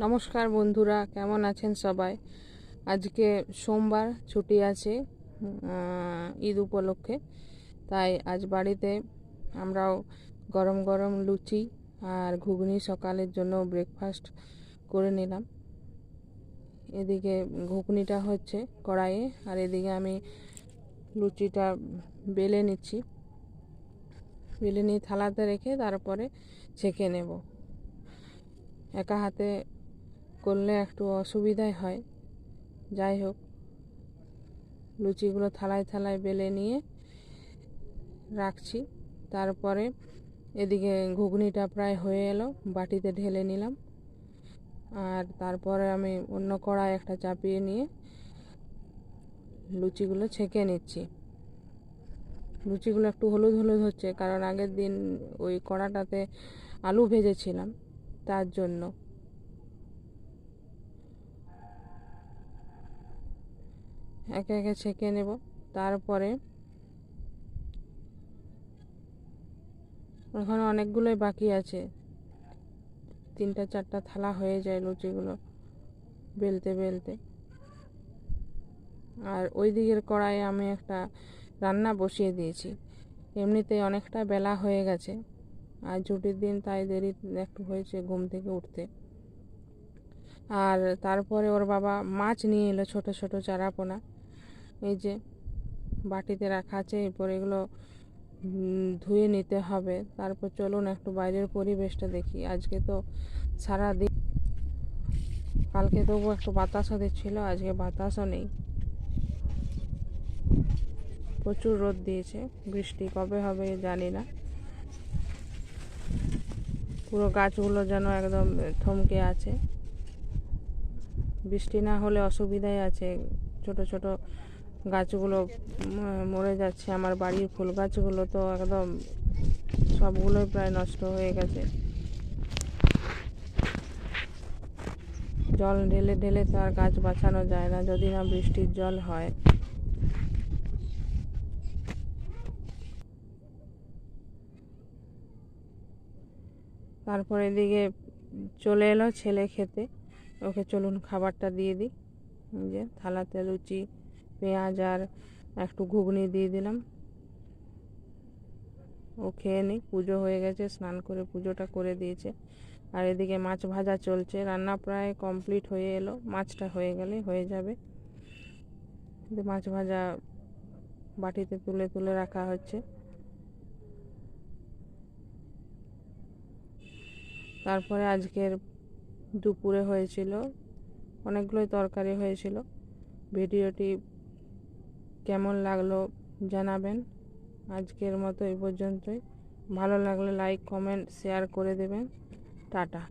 নমস্কার বন্ধুরা, কেমন আছেন সবাই? আজকে সোমবার, ছুটি আছে ঈদ উপলক্ষে। তাই আজ বাড়িতে আমরাও গরম গরম লুচি আর ঘুগনি সকালের জন্য ব্রেকফাস্ট করে নিলাম। এদিকে ঘুগনিটা হচ্ছে কড়াইয়ে আর এদিকে আমি লুচিটা বেলে নিচ্ছি। বেলে নিয়ে থালাতে রেখে তারপরে ছেঁকে নেব। একা হাতে করলে একটু অসুবিধাই হয়। যাই হোক, লুচিগুলো থালায় থালায় বেলে নিয়ে রাখছি। তারপরে এদিকে ঘুগনিটা প্রায় হয়ে এলো, বাটিতে ঢেলে নিলাম। আর তারপরে আমি অন্য কড়াই একটা চাপিয়ে নিয়ে লুচিগুলো ছেঁকে নিচ্ছি। লুচিগুলো একটু হলুদ হলুদ হচ্ছে, কারণ আগের দিন ওই কড়াটাতে আলু ভেজেছিলাম, তার জন্য। একে একে ছেঁকে নেব। তারপরে ওখানে অনেকগুলোই বাকি আছে। তিনটা, চারটা থালা হয়ে যায় লুচিগুলো বেলতে বেলতে। আর ওই দিকের কড়াইয়ে আমি একটা রান্না বসিয়ে দিয়েছি। এমনিতেই অনেকটা বেলা হয়ে গেছে। আর ছুটির দিন, তাই দেরি একটু হয়েছে ঘুম থেকে উঠতে। আর তারপরে ওর বাবা মাছ নিয়ে এলো ছোট ছোট চারাপোনা এই যে বাটিতে রাখা আছে, এরপর এগুলো ধুয়ে নিতে হবে। তারপর চলুন একটু বাইরের পরিবেশটা দেখি। আজকে তো সারা দিন কালকে তবু একটু বাতাসও দিচ্ছিল, আজকে বাতাসও নেই। প্রচুর রোদ দিয়েছে। বৃষ্টি কবে হবে জানি না। পুরো গাছগুলো যেন একদম থমকে আছে। বৃষ্টি না হলে অসুবিধাই আছে। ছোট ছোট গাছগুলো মরে যাচ্ছে। আমার বাড়ির ফুল গাছগুলো তো একদম সবগুলোই প্রায় নষ্ট হয়ে গেছে। জল ঢেলে ঢেলে তো আর গাছ বাঁচানো যায় না, যদি না বৃষ্টির জল হয়। তারপরে এদিকে চলে এলো ছেলে খেতে। ওকে চলুন খাবারটা দিয়ে দিই। যে থালাতে লুচি, পেঁয়াজ আর একটু ঘুগনি দিয়ে দিলাম। ও খেয়ে নিই পুজো হয়ে গেছে, স্নান করে পুজোটা করে দিয়েছে। আর এদিকে মাছ ভাজা চলছে, রান্না প্রায় কমপ্লিট হয়ে এলো, মাছটা হয়ে গেলে হয়ে যাবে। কিন্তু মাছ ভাজা বাটিতে তুলে তুলে রাখা হচ্ছে। তারপরে আজকের দুপুরে হয়েছিল, অনেকগুলোই তরকারি হয়েছিল। ভিডিওটি কেমন লাগল জানাবেন। আজকের মতো এই পর্যন্তই। ভালো লাগলে লাইক, কমেন্ট, শেয়ার করে দেবেন। টাটা।